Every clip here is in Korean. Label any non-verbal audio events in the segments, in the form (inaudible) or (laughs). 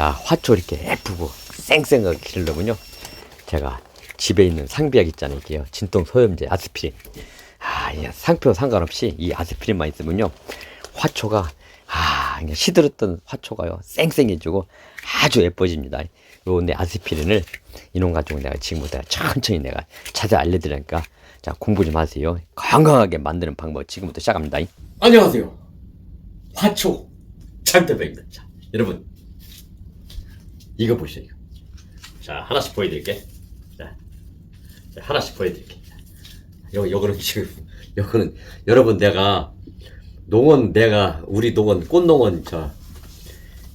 자, 화초 이렇게 예쁘고 쌩쌩하게 기르려면요. 제가 집에 있는 상비약 있잖아요. 이게요. 진통 소염제 아스피린. 아, 이 상표 상관없이 이 아스피린만 있으면요. 화초가 아, 그냥 시들었던 화초가요. 쌩쌩해지고 아주 예뻐집니다. 요내 아스피린을 이놈 가지고 내가 지금부터 천천히 내가 자세히 알려드리니까 자, 공부 좀 하세요. 건강하게 만드는 방법 지금부터 시작합니다. 안녕하세요. 화초 장대백입니다. 자, 여러분 이거 보시죠. 이거. 자 하나씩 보여드릴게. 자, 자, 하나씩 보여드릴게. 자, 요 요거는 지금 (laughs) 요거는 여러분 내가 농원 내가 우리 농원 꽃농원 저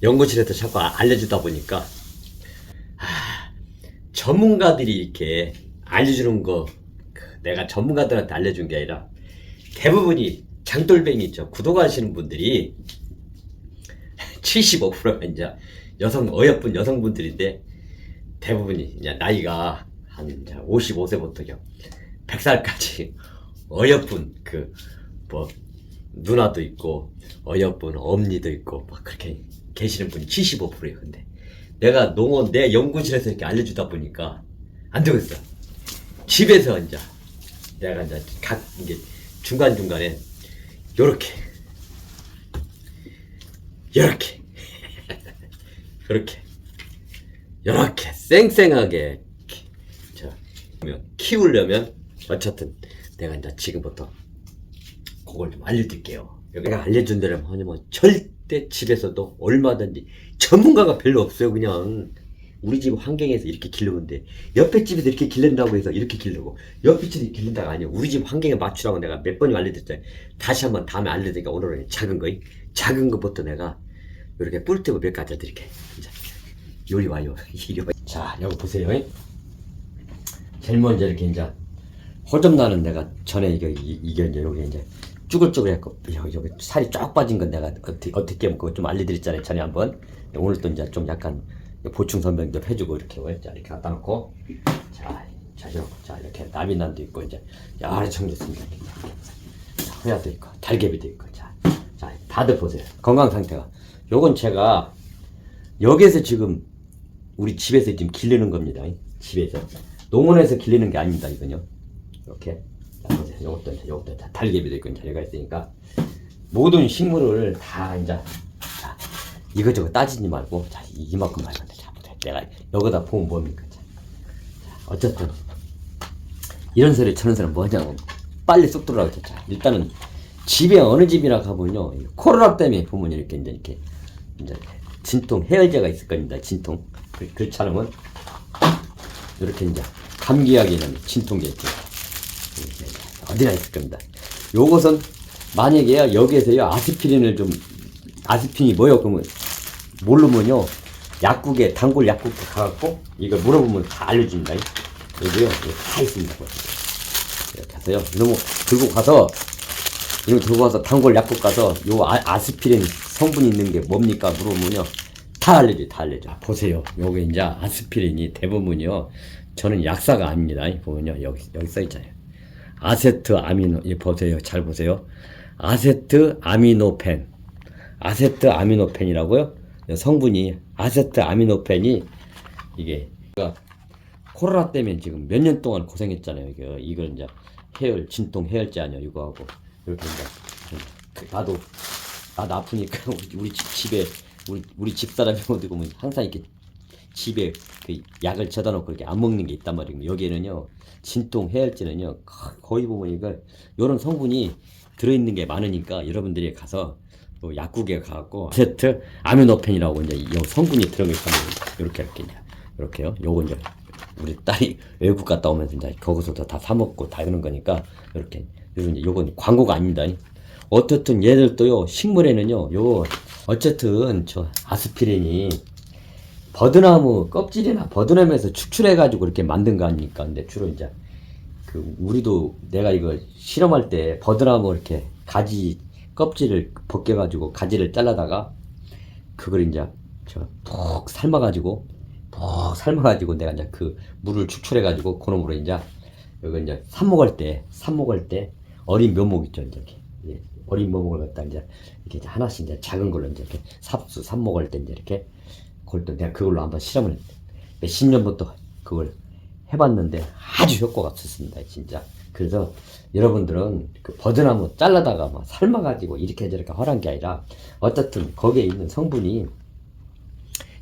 연구실에서 자꾸 아- 알려주다 보니까 아, 전문가들이 이렇게 알려주는 거 그, 내가 전문가들한테 알려준 게 아니라 대부분이 장돌뱅이 있죠. 구독하시는 분들이 (laughs) 75%가 이제 여성 어여쁜 여성분들인데 대부분이 이제 나이가 한 이제 55세부터 100살까지 (laughs) 어여쁜 그 뭐 누나도 있고 어여쁜 엄니도 있고 막 그렇게 계시는 분이 75%예요. 근데 내가 농원 내 연구실에서 이렇게 알려주다 보니까 안 되겠어. 집에서 이제 내가 이제 각 이게 중간 중간에 요렇게 요렇게 요렇게 요렇게 쌩쌩하게 그러면 키우려면 어쨌든 내가 이제 지금부터 그걸 좀 알려드릴게요. 내가 알려준 대로 하냐면 절대 집에서도 얼마든지 전문가가 별로 없어요. 그냥 우리 집 환경에서 이렇게 돼. 옆에 집에서 이렇게 기른다고 해서 이렇게 기르고 옆에 집에서 기른다가 아니에요. 우리 집 환경에 맞추라고 내가 몇 번이 알려드렸잖아요. 다시 한번 다음에 알려드리니까 오늘은 작은 거, 작은 것부터 내가 이렇게 뿔뜨고 몇 가지 드릴게. 자, 요리 와요. (laughs) 이리 와. 자, 여기 보세요. 제일 먼저 이렇게 이제 호점 나는 내가 전에 이게 이- 이게 이제 여기 이제 쭈글쭈글했고 여기, 여기 살이 쫙 빠진 건 내가 어떻게 어떻게 그거 좀 알려드렸잖아요 전에 한번 오늘 또 이제 좀 약간 보충 설명도 해주고 이렇게 자 이렇게 갖다 놓고 자, 자, 이렇게, 자 이렇게 나비난도 있고 이제 여러 청겼습니다 이렇게. 자, 호야도 있고 달개비도 있고 자, 자 다들 보세요 건강 상태가 요건 제가 여기에서 지금 우리 집에서 지금 기르는 겁니다. 집에서. 농원에서 기르는 게 아닙니다 이건요. 이렇게. 요것도 이제 요것도 다 달개비도 있고 이제 얘가 있으니까 모든 식물을 다 이제 자 이거저거 따지지 말고 자 이- 이만큼 말면 돼. 자 내가 여기다 보면 뭡니까? 자, 자, 어쨌든 이런 소리 저런 소리 뭐냐고 빨리 쏙 들어가죠 자 일단은 집에 어느 집이나 가보면요 이 코로나 때문에 보면 이렇게 이제 이렇게 이제 진통 해열제가 있을 겁니다 진통 그, 않으면 이렇게 이제 감기약에는 진통제 있죠 어디나 있을 겁니다. 요것은 만약에 여기에서요 아스피린을 좀 아스피린이 뭐요? 그러면 모르면요 약국에 단골 약국에 가갖고 이걸 물어보면 다 알려줍니다. 여기요 여기 다 있습니다. 이렇게 해서요 이놈 들고 가서 이거 들고 가서 단골 약국 가서 요 아, 아스피린 성분이 있는 게 뭡니까? 물어보면요. 다 알려줘 다 알려줘 보세요. 요게 이제 아스피린이 대부분이요. 저는 약사가 아닙니다. 보면요. 여기 여기 써 있잖아요. 아세트 아미노 이 보세요. 잘 보세요. 아세트 아미노펜. 아세트 아미노펜이라고요? 성분이 아세트 아미노펜이 이게 그러니까 코로나 때문에 지금 몇 년 동안 고생했잖아요. 이거 이걸 이제 해열 진통 해열제 아니야 이거 하고. 이렇게 이제 그 나도 나도 아프니까 (laughs) 우리, 우리 집, 집에 우리 우리 집사람이 (laughs) 어디 보면 항상 이렇게 집에 그 약을 져다 놓고 이렇게 안 먹는 게 있단 말이에요. 여기에는요, 진통 해열제는요, 거- 거의 보면 이걸, 요런 성분이 들어있는 게 많으니까 여러분들이 가서 뭐 약국에 가갖고 세트 아미노펜이라고 이제 이 성분이 들어있는 이렇게 이렇게 이제 이렇게요. 요거 이제 우리 딸이 외국 갔다 오면서 이제 거기서도 다 사 먹고 다 이러는 거니까 이렇게 요건 광고가 아닙니다. 어떻든 얘들도요 식물에는요 요 어쨌든 저 아스피린이 버드나무 껍질이나 버드나무에서 축출해 가지고 이렇게 만든 거 아닙니까? 근데 주로 이제 그 우리도 내가 이거 실험할 때 버드나무 이렇게 가지 껍질을 벗겨 가지고 가지를 잘라다가 그걸 이제 저푹 삶아 가지고 푹 삶아 가지고 내가 이제 그 물을 축출해 가지고 그놈으로 이제 여기 이제 삽 먹을 때삽 먹을 때 어린 묘목 있죠 이렇게 예, 어린 묘목을 갖다 이제 이렇게 하나씩 이제 작은 걸로 이제 이렇게 삽수 삽 먹을 때 이제 이렇게 또 내가 그걸로 한번 실험을 몇십 년부터 그걸 해봤는데 아주 효과가 좋습니다 진짜. 그래서 여러분들은 그 버드나무 잘라다가 막 삶아가지고 이렇게 저렇게 하란 게 아니라 어쨌든 거기에 있는 성분이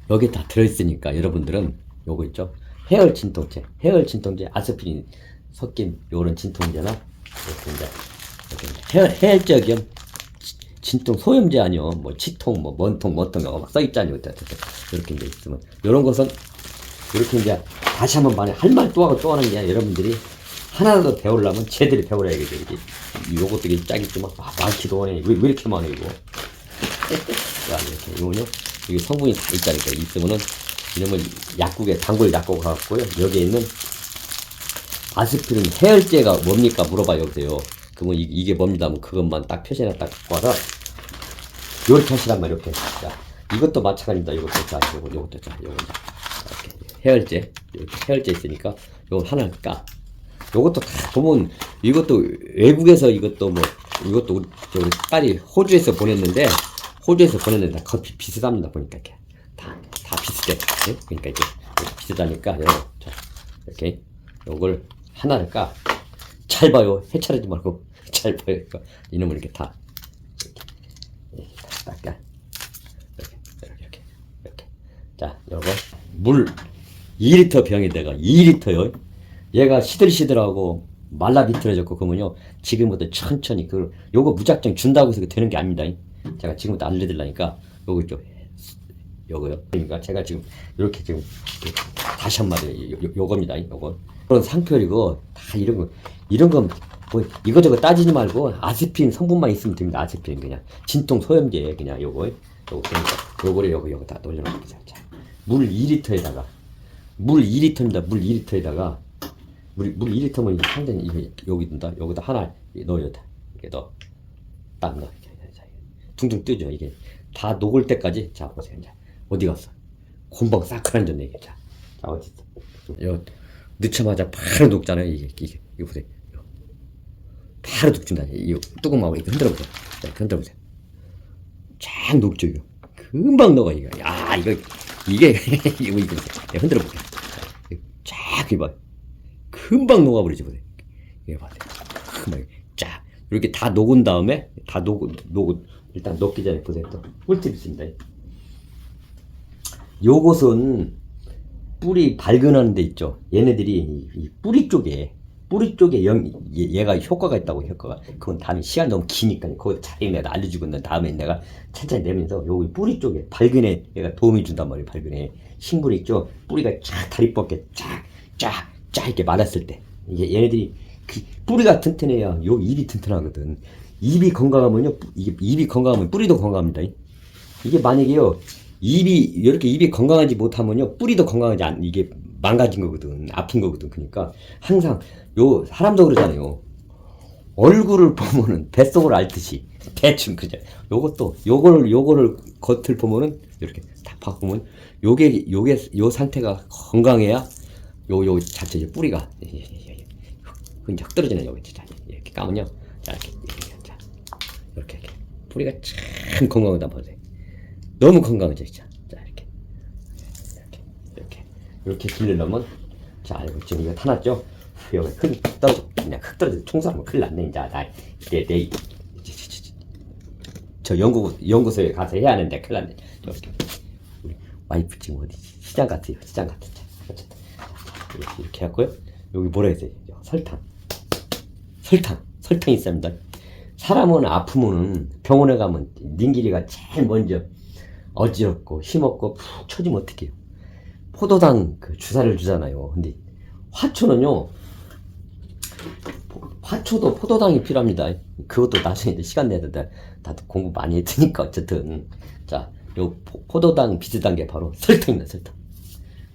여기 다 들어있으니까 여러분들은 요거 있죠? 해열 진통제 해열 진통제 아스피린 섞인 요런 진통제나 이렇게 이제 해열, 해열제 겸 지- 진통 소염제 아니요. 뭐 치통 뭐 먼통 뭐통 막 써있잖아요. 이렇게 이제 있으면. 요런 것은 이렇게 이제 다시 한번 말해 할 말 또 하고 또 하는 게 아니라 여러분들이 하나라도 배우려면 제대로 배우려야겠죠. 이게 요것도 이게 짝있지만 아 많기도 하네 왜, 왜 이렇게 많아 이거? (laughs) 자 이렇게 이거는요. 이게 성분이 다 있다니까. 있으면은 이러면 약국에 단골 약국 가갖고요. 여기에 있는 아스피린 해열제가 뭡니까? 물어봐 여보세요 그러면 이, 이게 뭡니다. 하면 그것만 딱 표시해놔 딱 와서 요렇게 하시란 말이야 이렇게 자 이것도 마찬가지입니다. 이것도 자 요거 요것도 자 요거 자 이렇게 해열제 이렇게 해열제 있으니까 요거 하나 까. 요것도 다 보면 이것도 외국에서 이것도 뭐 이것도 우리 저 우리 딸이 호주에서 보냈는데 호주에서 보냈는데 다 거의 비슷합니다. 보니까 이렇게. 다 다 비슷해. 예? 그러니까 이렇게 비슷하니까 요거 자 이렇게 요걸 하나를 까 잘 봐요. 해차르지 말고 (laughs) 잘 봐요. 이거 이놈을 이렇게 다 닦아. 이렇게 이렇게 이렇게 이렇게. 자 요거 물 2리터 병에다가 2리터요. 얘가 시들시들하고 말라 비틀어졌고 그러면요. 지금부터 천천히 그 요거 무작정 준다고 해서 되는 게 아닙니다. 제가 지금부터 알려드리려니까 요거 있죠 요거요. 그러니까 제가 지금 이렇게 지금 다시 한마디 요, 요, 요겁니다. 요거 그런 상표리고 다 이런 거 이런 건 뭐 이거저거 따지지 말고 아스피린 성분만 있으면 됩니다 아스피린 그냥 진통 소염제 그냥 요거 요거 그러니까 요거를 요거 요거 다 돌려놓고 자물 2리터에다가 물 2리터입니다. 물 2리터에다가 물, 물 2리터면 이게 상당히 이거 여기 둔다. 여기다 하나 넣어야 돼. 이렇게 넣어. 딱 넣어. 자, 둥둥 뜨죠. 이게 다 녹을 때까지 자 보세요. 이제 어디 갔어? 곰방 싹 가라앉았네. 자, 자 어디 있어? 요 넣자마자 바로 녹잖아요. 이게 이게 이거 보세요. 바로 녹준다. 이 뚜껑하고 이거 흔들어 보세요. 자, 흔들어 보세요. 쫙 녹죠 이거. 금방 녹아 이거. 야 이거 이게 이거 (laughs) 이거 보세요. 흔들어 볼게요. 쫙 이봐. 금방 녹아버리지 보세요. 이거 봐세요. 금방 쫙 이렇게 다 녹은 다음에 다 녹, 녹 일단 녹기 전에 보세요. 또 꿀팁 있습니다. 요것은 뿌리 발근하는 데 있죠. 얘네들이 이- 이 뿌리 쪽에 뿌리 쪽에 영, 얘- 얘가 효과가 있다고 효과가. 그건 다음에 시간 너무 기니까 그거 자세히 내가 알려주고 난 다음에 내가 천천히 내면서 여기 뿌리 쪽에 발근에 얘가 도움이 준단 말이에요 발근에 식물이 있죠? 뿌리가 쫙 다리 뻗게 쫙쫙 쫙 이렇게 말았을 때. 이게 얘네들이 그 뿌리가 튼튼해야 요 입이 튼튼하거든. 입이 건강하면요 입이 건강하면 뿌리도 건강합니다. 이게 만약에요 입이 이렇게 입이 건강하지 못하면요 뿌리도 건강하지 않 이게 망가진 거거든 아픈 거거든. 그러니까 항상 요 사람도 그러잖아요. 얼굴을 보면은 뱃속을 앓듯이 대충 그죠. 요것도 요거를 요거를 겉을 보면은 이렇게 딱 바꾸면 요게 요게 요 상태가 건강해야 요 요 자체 이제 뿌리가 쫙 떨어지네 여기 진짜 이렇게 까면요. 자 이렇게 자 이렇게 이렇게. 뿌리가 참 건강하다 보세요 너무 진짜 자 이렇게. 이렇게 이렇게. 이렇게 길르려면 자 이거 지금 이거 타놨죠? 여기 흙 떨어져 그냥 흙 떨어져 총사하면 큰일 났네 이제. 나 내 내 저 연구 연구소에 가서 해야 하는데 큰일 났네. 이렇게. 우리 와이프 지금 어디 시장 같아요 시장 같아 어쨌든. 이렇게, 이렇게 해갖고요. 여기 뭐라 해야 돼 설탕. 설탕. 설탕이 있습니다. 사람은 아프면은 병원에 가면 닌기리가 제일 먼저 어지럽고 힘없고 푹 처지면 어떡해요? 포도당 그 주사를 주잖아요. 근데 화초는요 포- 화초도 포도당이 필요합니다. 그것도 나중에 시간 내야 된다. 나도 공부 많이 했으니까 어쨌든. 자 요 포 도당 비슷한 게 바로 설탕입니다 설탕.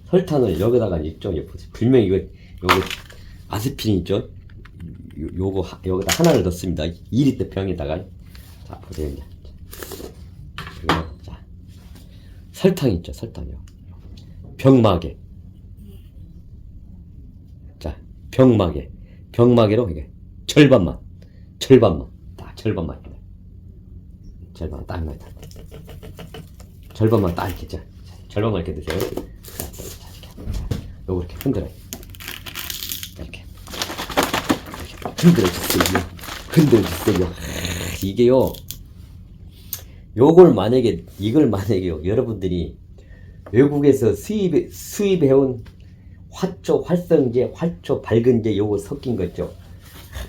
설탕을 여기다가 보세요 분명히 이거 요거 아스피린 있죠? 요, 요거 하- 여기다 하나를 넣습니다. 2리터 병에다가. 자 보세요 이거, 자 설탕 있죠 설탕이요 병마개 자 병마개 병마개로 이게 절반만 절반만 딱 절반만 절반 딱 넣어야 절반만 딱 이렇게 자, 자, 절반만 이렇게 드세요. 자, 이렇게. 자, 요거 이렇게 흔들어요. 자, 이렇게. 이렇게 흔들어주세요. 흔들어주세요. 아, 이게요. 요걸 만약에 이걸 만약에요 여러분들이 외국에서 수입 수입해온 화초 활성제 활초 밝은제 요거 섞인 거 있죠?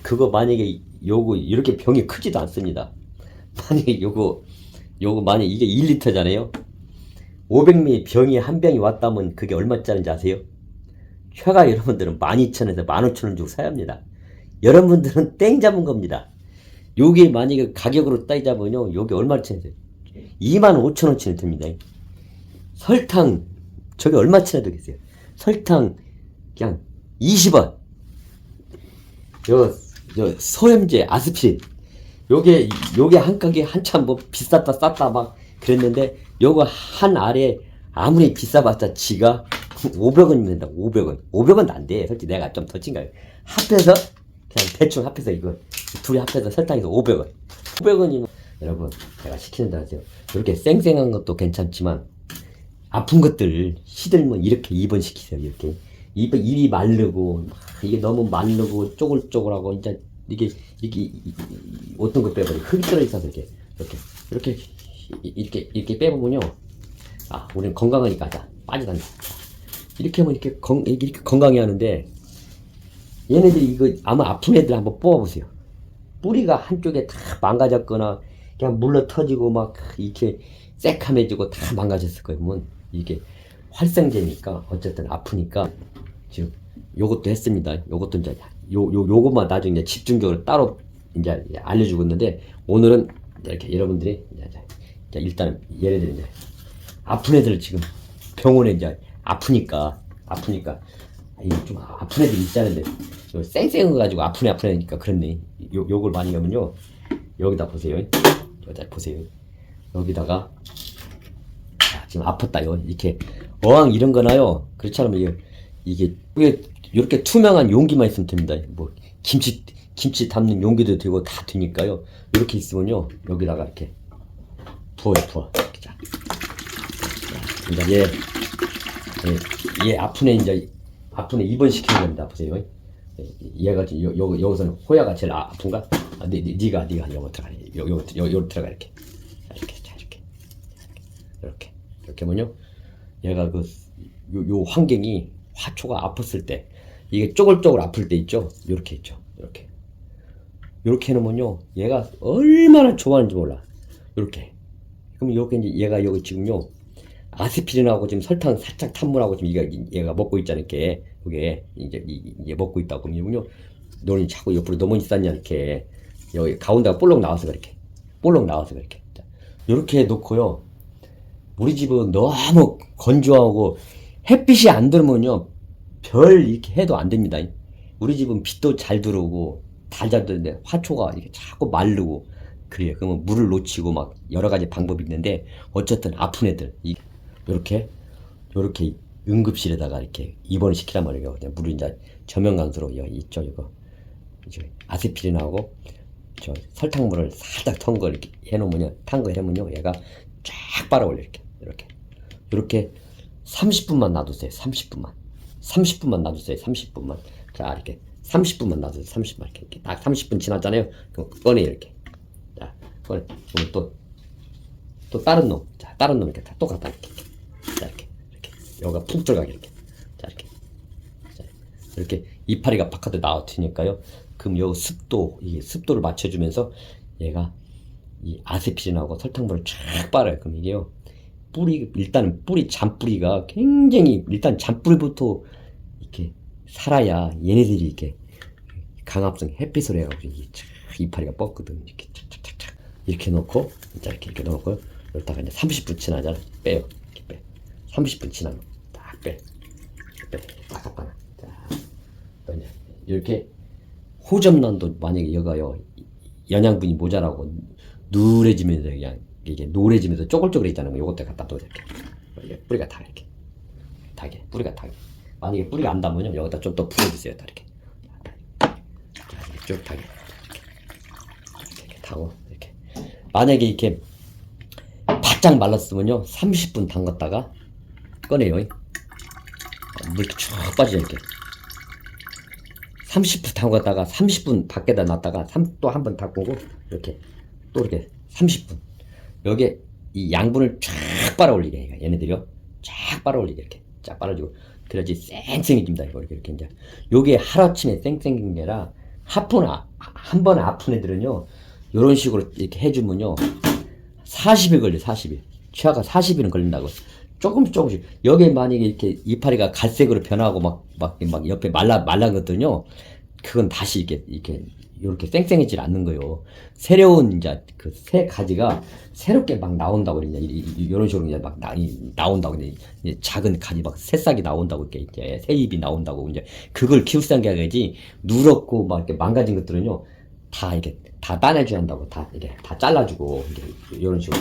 그거 만약에 요거 이렇게 병이 크지도 않습니다. (laughs) 만약에 요거 요거 만약에 이게 1리터잖아요? 500ml 병이 한 병이 왔다면 그게 얼마짜리인지 아세요? 최가 여러분들은 12,000원에서 15,000원 주고 사야 합니다. 여러분들은 땡 잡은 겁니다 요게 만약에 가격으로 따지자면요 요게 얼마짜리 25,000원치는 됩니다 설탕 저게 얼마치나 되겠어요? 설탕 그냥 20원. 요, 요 소염제 아스피린. 요게 요게 한 가게 한참 뭐 비쌌다 쌌다 막 그랬는데 요거 한 알에 아무리 비싸봤자 지가 500원이면 된다. 500원. 500원도 안 돼. 솔직히 내가 좀 더 친가요. 합해서 그냥 대충 합해서 이거 둘이 합해서 설탕에서 500원. 500원이면 여러분 제가 시키는 대로 하세요. 이렇게 쌩쌩한 것도 괜찮지만 아픈 것들 시들면 이렇게 입원시키세요 이렇게. 입, 입이 마르고 막 이게 너무 마르고 쪼글쪼글하고 이제 이게 이게 어떤 거 빼버려. 흙이 떨어 있어서 이렇게 이렇게 이렇게 이- 이렇게 이렇게 빼보면요. 아 우리는 건강하니까 하자 빠지단다 이렇게 하면 이렇게 건 이렇게 건강해 하는데 얘네들이 이거 아마 아픈 애들 한번 뽑아보세요 뿌리가 한쪽에 다 망가졌거나 그냥 물러 터지고 막 이렇게 새카매지고 다 망가졌을. 뭐 이게 활성제니까 어쨌든 아프니까 지금 요것도 했습니다. 요것도 이제 요, 요, 요것만 나중에 집중적으로 따로 이제 알려주고 있는데 오늘은 이렇게 여러분들이 이제, 이제 일단은 얘네들이 이제 아픈 애들 지금 병원에 이제 아프니까 아프니까 이좀 아픈 애들 있자는데 요 쌩쌩 가지고 아픈 애 아픈 애니까 그렇네. 요 요걸 많이 하면요 여기다 보세요. 여기다 보세요. 여기다가 자, 지금 아팠다요. 이렇게 어항 이런 거나요. 그렇지 않으면 이게 이렇게 투명한 용기만 있으면 됩니다. 뭐 김치 김치 담는 용기도 되고 다 되니까요. 이렇게 있으면요 여기다가 이렇게 부어요 부어. 자. 자, 이제 얘, 얘, 얘애 이제 애 입원시키는 겁니다. 보세요. 예, 얘가 요, 요, 여기서는 호야가 제일 아- 아픈가? 아, 니, 니, 니가 니가 여기 들어가. 요, 요, 요, 요 들어가 이렇게. 자, 이렇게 자 이렇게. 이렇게. 이렇게 하면요. 얘가 그 요 요 환경이 화초가 아팠을 때 이게 쪼글쪼글 아플 때 있죠? 이렇게 있죠? 이렇게. 이렇게 해놓으면요. 얘가 얼마나 좋아하는지 몰라. 이렇게. 그럼 이렇게 이제 얘가 여기 지금요 아스피린하고 지금 설탕 살짝 탄물하고 지금 얘가 얘가 먹고 있잖아 이렇게. 이게 이제 이- 이제 먹고 있다고. 그러면요 너는 자꾸 옆으로 너무 있었냐 이렇게. 여기 가운데가 볼록 나와서 그렇게. 볼록 나와서 그렇게. 이렇게 놓고요. 우리 집은 너무 건조하고 햇빛이 안 들면요 별 이렇게 해도 안 됩니다. 우리 집은 빛도 잘 들어오고 달잘 들는데 화초가 이렇게 자꾸 마르고 그래요. 그러면 물을 놓치고 막 여러 가지 방법이 있는데 어쨌든 아픈 애들 이- 요렇게 요렇게 응급실에다가 이렇게 입원을 시키란 말이에요. 그냥 물을 이제 저면강수로 여기 있죠 이거. 이제 아스피린하고 저 설탕물을 살짝 턴걸 이렇게 해놓으면요. 탄 거 해놓으면요. 얘가 쫙 빨아올려 이렇게. 이렇게. 이렇게 30분만 놔두세요. 30분만. 30분만 놔두세요. 30분만. 자 이렇게 30분만 놔두세요. 30분만 이렇게, 이렇게. 딱 30분 지났잖아요. 그럼 꺼내 이렇게. 자 꺼내. 그럼 또또 다른 놈, 자 다른 놈 이렇게 다 똑같다 이렇게, 자 이렇게 이렇게 여기가 푹 들어가게 이렇게, 자 이렇게, 자 이렇게 이파리가 바깥에 나와트니까요. 그럼 요 습도, 이 습도를 맞춰주면서 얘가 이 아세피린하고 설탕물을 쫙 빨아요. 그럼 이게요 뿌리 일단은 뿌리 잔뿌리가 굉장히 일단 잔뿌리부터 이렇게 살아야 얘네들이 이렇게 강압성 햇빛을 해가지고 이게 쫙 이파리가 뻗거든 이렇게 착착착착. 이렇게 놓고 자 이렇게 이렇게 놓고 여기다가 이제 30분 지나잖아 빼요. 이렇게 빼. 30분 지나면 딱빼빼 딱 자, 이제 이렇게 호접란도 만약에 여가요. 영양분이 모자라고 누래지면서 그냥 이게 노래지면서 쪼글쪼글해지는 거 요것도 갖다 또 이렇게 뿌리가 다 이렇게. 다게 뿌리가 다게. 만약에 뿌리가 안 닿으면 여기다 좀 더 풀어주세요 다 이렇게. 자, 쭉 다게 이렇게, 이렇게 타고 이렇게. 만약에 이렇게 바짝 말랐으면요. 30분 담갔다가 꺼내요. 물 이렇게 쭉 빠지죠, 이렇게. 30분 담갔다가 30분 밖에다 놨다가 또 한번 담그고 이렇게. 또 이렇게 30분. 여기에 이 양분을 쫙 빨아올리게 얘네들이요. 쫙 빨아올리게 이렇게. 쫙 빨아주고. 그래야지 쌩쌩해집니다 이거. 이렇게, 이렇게 이제. 요게 하루아침에 쌩쌩인 게 아니라 하푼 아, 한 번에 아픈 애들은요 요런 식으로 이렇게 해주면요 40일 걸려 40일. 최하가 40일은 걸린다고 조금씩 조금씩. 여기에 만약에 이렇게 이파리가 갈색으로 변하고 막 막 막 옆에 말라 것들은요. 그건 다시 이렇게 이렇게 이렇게 쌩쌩해질 않는 거예요. 새로운 이제 그 새 가지가 새롭게 막 나온다고 그러냐. 이런 식으로 이제 막 나, 이- 나온다고 이제 작은 가지 막 새싹이 나온다고 이렇게 이제 새 잎이 나온다고 이제 그걸 키울 생각이지 누렇고 막 이렇게 망가진 것들은요. 다 이렇게 다 따내줘야 한다고. 다 이게 다 잘라주고 이런 식으로.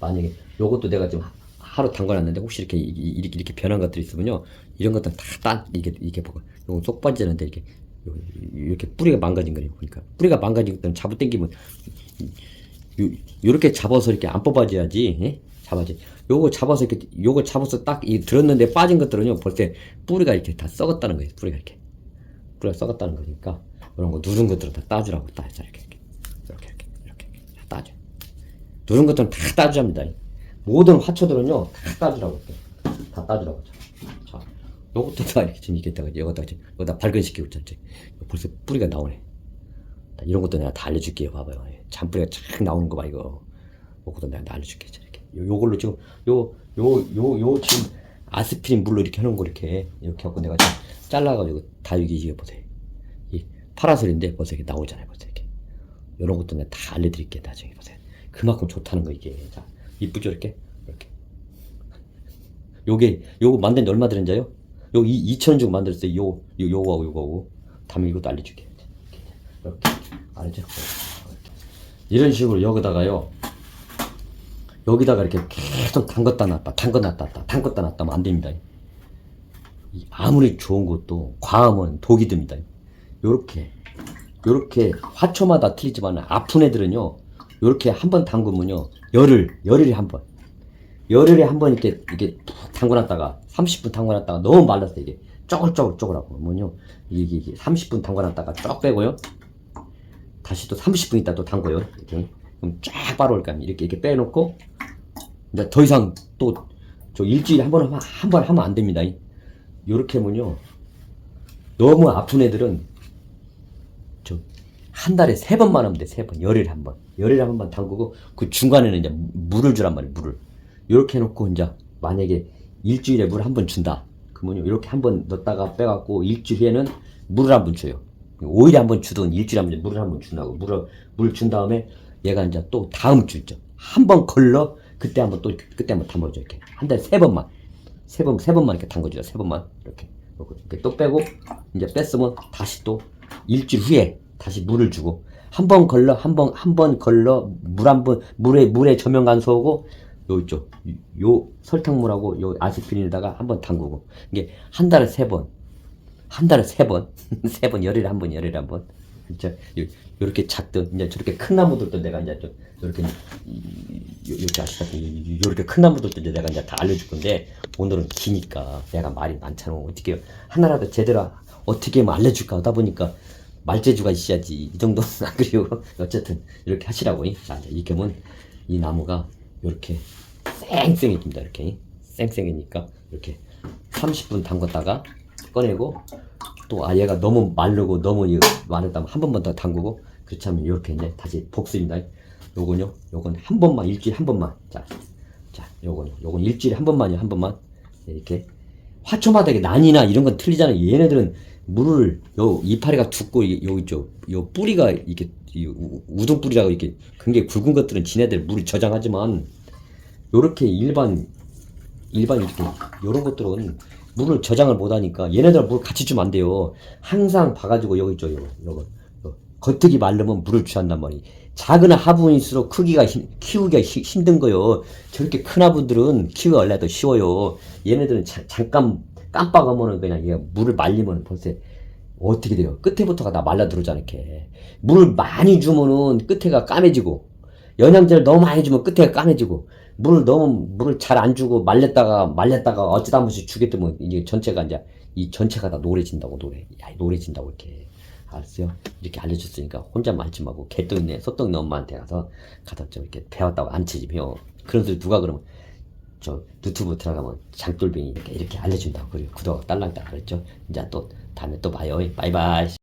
만약에 요것도 내가 지금 하- 하루 담가놨는데 혹시 이렇게 이렇게 이렇게 변한 것들이 있으면요. 이런 것들 다딴 이게 이게 보고 요거 쏙 빠지는데 이렇게 요- 이렇게 뿌리가 망가진 거예요. 그러니까 뿌리가 망가진 것들은 잡아 당기면 요, 요렇게 잡아서 이렇게 안 뽑아줘야지 예? 잡아지 요거 잡아서 이렇게 요거 잡아서 딱 이 들었는데 빠진 것들은요 벌써 뿌리가 이렇게 다 썩었다는 거예요 뿌리가 이렇게. 뿌리가 썩었다는 거니까 이런 거 누른 것들은 다 따주라고 따져 이렇게 이렇게 이렇게 이렇게 이렇게 다 따줘 누른 것들은 다 따주합니다 모든 화초들은요 다 따주라고 이렇게 다 따주라고 자, 자 요것도 다 이렇게 지금 이게 다가 여기다가 지금 여기다 발근시키고 있잖아. 벌써 뿌리가 나오네. 자, 이런 것도 내가 다 알려줄게요. 봐봐요 예, 잔뿌리가 쫙 나오는 거 봐 이거. 요것도 내가 다 알려줄게 자, 이렇게. 요, 요걸로 지금 요 요 요 요 지금 아스피린 물로 이렇게 해놓은 거 이렇게 이렇게 갖고 내가 지금 잘라가지고 다 여기 이게 보세요. 이 파라솔인데 벌써 이렇게 나오잖아요 벌써 이렇게. 이런 것도 내가 다 알려드릴게요 나중에. 보세요. 그만큼 좋다는 거 이게. 자 이쁘죠 이렇게? 이렇게. 요게 요거 만든 지 얼마 들었는지요? 요 2, 2천 원 주고 만들었어요. 요, 요 요거하고 요거하고. 다음에 이것도 알려줄게요 이렇게. 알죠? 이런 식으로 여기다가요. 여기다가 이렇게 계속 담갔다 놨다 담갔다 놨다 담갔다 놨다 하면 안 됩니다. 이 아무리 좋은 것도 과하면 독이 듭니다. 요렇게. 요렇게 화초마다 틀리지만 아픈 애들은요. 요렇게 한 번 담그면요 열흘 열흘에 한 번. 열흘에 한 번 이렇게 이렇게 푹 담궈놨다가 30분 담궈놨다가 너무 말랐어 이게. 쪼글쪼글 쪼글하고. 뭐요 이게, 이게 30분 담궈놨다가 쭉 빼고요. 다시 또 30분 있다 또 담궈요. 이렇게. 그럼 쫙 빨아올 거야 이렇게 이렇게 빼놓고. 이제 더 이상 또 저 일주일에 한 번 하면 한 번 하면 안 됩니다. 요렇게 하면요 너무 아픈 애들은 저 한 달에 세 번만 하면 돼, 세 번. 열흘에 한 번. 열흘에 한 번만 담그고, 그 중간에는 이제 물을 주란 말이에요, 물을. 요렇게 해놓고, 이제, 만약에 일주일에 물 한 번 준다. 그러면 이렇게 한 번 넣었다가 빼갖고, 일주일 후에는 물을 한 번 줘요. 5일에 한 번 주든 일주일에 한 번 물을 한 번 준다고. 물을, 물 준 다음에 얘가 이제 또 다음 주 있죠. 한 번 걸러, 그때 한번 또, 그때 한번 담궈줘, 이렇게. 한 달에 세 번만. 세 번, 세 번만 이렇게 담궈줘요, 세 번만. 이렇게. 이렇게 또 빼고, 이제 뺐으면 다시 또 일주일 후에 다시 물을 주고 한 번 걸러 한 번 한 번 걸러 물 한 번 물에 물에 저면 간소하고 요 있죠. 요 설탕물하고 요 아스피린에다가 한 번 담그고. 이게 한 달에 세 번. 한 달에 세 번. (laughs) 세 번 열흘에 한 번 열흘에 한번. 진짜 요- 요렇게 작든 이제 저렇게 큰 나무들도 내가 이제 좀 요렇게 이렇게 아시다시피 요렇게 큰 나무들도 이제 내가 이제 다 알려줄 건데 오늘은 기니까 내가 말이 많잖아. 어떻게 하나라도 제대로 어떻게 하면 알려줄까 하다 보니까 말재주가 있어야지 이 정도는 안 그래요 어쨌든 이렇게 하시라고. 자 하면 이 나무가 이렇게 쌩쌩해집니다 이렇게. 쌩쌩해니까 이렇게 30분 담갔다가 꺼내고 또 아 얘가 너무 마르고 너무 마르다면 한 번만 더 담그고 그렇지 않으면 이렇게 이제 다시 복습입니다. 요건요 요건 한 번만 일주일에 한 번만. 자, 자 요건 요건 일주일에 한 번만요 한 번만. 이렇게 화초마다 난이나 이런 건 틀리잖아요. 얘네들은 물을 요 이파리가 이- 요 있죠. 요 뿌리가 이게 이 우- 우등 뿌리라고 이렇게 굉장히 굵은 것들은 지네들 물이 저장하지만 요렇게 일반 일반 이렇게 요런 것들은 물을 저장을 못 하니까 얘네들 물 같이 주면 안 돼요. 항상 봐가지고 여기 있죠. 요거 요거 요. 겉흙이 마르면 물을 줘야 한단 말이. 작은 화분일수록 크기가 힘- 키우기가 히- 힘든 거요. 저렇게 큰 화분들은 키우기가 원래 더 쉬워요. 얘네들은 자- 잠깐 깜빡하면은 그냥 얘가 물을 말리면 벌써 어떻게 돼요? 끝에부터가 다 말라 들어오잖아, 이렇게. 물을 많이 주면은 끝에가 까매지고, 영양제를 너무 많이 주면 끝에가 까매지고, 물을 너무 물을 잘 안 주고 말렸다가 말렸다가 어쩌다 한 번씩 주게 되면 이제 전체가 이제 이 전체가 다 노래진다고 노래. 야 노래진다고 이렇게. 알았어요? 이렇게 알려줬으니까 혼자 말지 말고 개떡 있네. 소떡 있는 엄마한테 가서 가서 좀 이렇게 배웠다고 안 치지며 그런 소리 누가 그러면 저 유튜브 들어가면 장돌뱅이 이렇게 이렇게 알려준다고 그리고 구독 딸랑딸랑 그랬죠. 이제 또 다음에 또 봐요. 바이바이